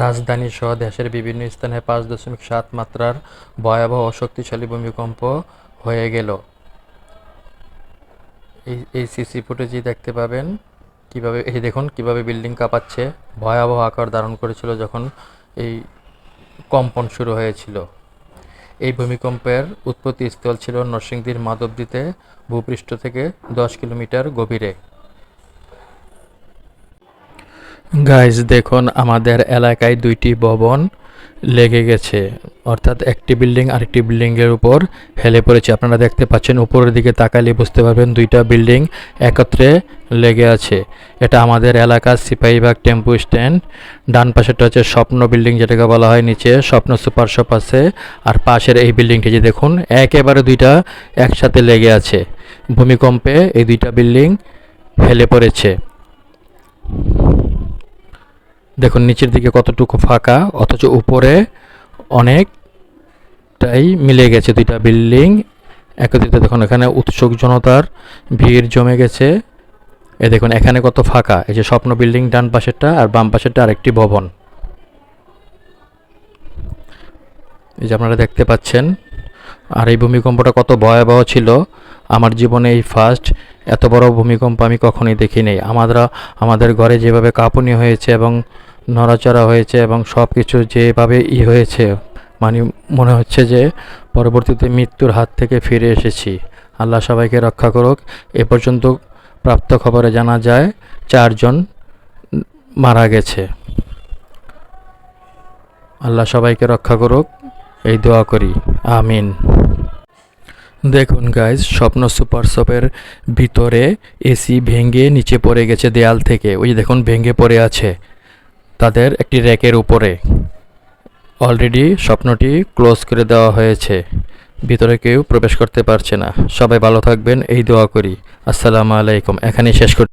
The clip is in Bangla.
রাজধানী সহ দেশের বিভিন্ন স্থানে পাঁচ দশমিক সাত মাত্রার ভয়াবহ ও শক্তিশালী ভূমিকম্প হয়ে গেল। এই এই সিসি ফুটেজে দেখতে পাবেন কীভাবে, এই দেখুন কীভাবে বিল্ডিং কাঁপাচ্ছে। ভয়াবহ আকার ধারণ করেছিল যখন এই কম্পন শুরু হয়েছিল। এই ভূমিকম্পের উৎপত্তি স্থল ছিল নরসিংদীর মাধবদীতে, ভূপৃষ্ঠ থেকে দশ কিলোমিটার গভীরে। গাইজ দেখুন, আমাদের এলাকায় দুইটি ভবন লেগে গেছে। অর্থাৎ একটি বিল্ডিং আরেকটি বিল্ডিংয়ের উপর হেলে পড়েছে। আপনারা দেখতে পাচ্ছেন, উপরের দিকে তাকালে বুঝতে পারবেন দুইটা বিল্ডিং একত্রে লেগে আছে। এটা আমাদের এলাকার সিপাহীবাগ টেম্পু স্ট্যান্ড। ডান পাশেরটা হচ্ছে স্বপ্ন বিল্ডিং, যেটাকে বলা হয়। নিচে স্বপ্ন সুপার শপ আছে। আর পাশের এই বিল্ডিংটি যে দেখুন, একেবারে দুইটা একসাথে লেগে আছে। ভূমিকম্পে এই দুইটা বিল্ডিং হেলে পড়েছে। দেখুন, নিচের দিকে কতটুকু ফাঁকা, অথচ উপরে অনেকটাই মিলে গেছে দুইটা বিল্ডিং। একত্রিত দেখুন, এখানে উৎসুক জনতার ভিড় জমে গেছে। এ দেখুন, এখানে কত ফাঁকা। এই যে স্বপ্ন বিল্ডিং ডান পাশেরটা আর বাম পাশেরটা আরেকটি ভবন। এই যে আপনারা দেখতে পাচ্ছেন, আর এই ভূমিকম্পটা কত ভয়াবহ ছিল। আমার জীবনে এই ফার্স্ট এত বড় ভূমিকম্প আমি কখনোই দেখিনি। আমরা আমাদের ঘরে যেভাবে কাঁপুনি হয়েছে এবং নড়াচড়া হয়েছে এবং সব কিছু যেভাবে ই হয়েছে মানে মনে হচ্ছে যে পরবর্তীতে মৃত্যুর হাত থেকে ফিরে এসেছি। আল্লাহ সবাইকে রক্ষা করুক। এ পর্যন্ত প্রাপ্ত খবরে জানা যায়, চারজন মারা গেছে। আল্লাহ সবাইকে রক্ষা করুক। এই দোয়া করি। আমিন। দেখুন গাইজ স্বপ্ন সুপার শপের ভিতরে এসি ভেঙে নিচে পড়ে গেছে দেয়াল থেকে। ওই দেখুন, ভেঙে পড়ে আছে। তাদের একটি র্যাকের উপরে। অলরেডি স্বপ্নটি ক্লোজ করে দেওয়া হয়েছে। ভিতরে কেউ প্রবেশ করতে পারছে না। সবাই ভালো থাকবেন, এই দোয়া করি। আসসালামু আলাইকুম। এখানেই শেষ করি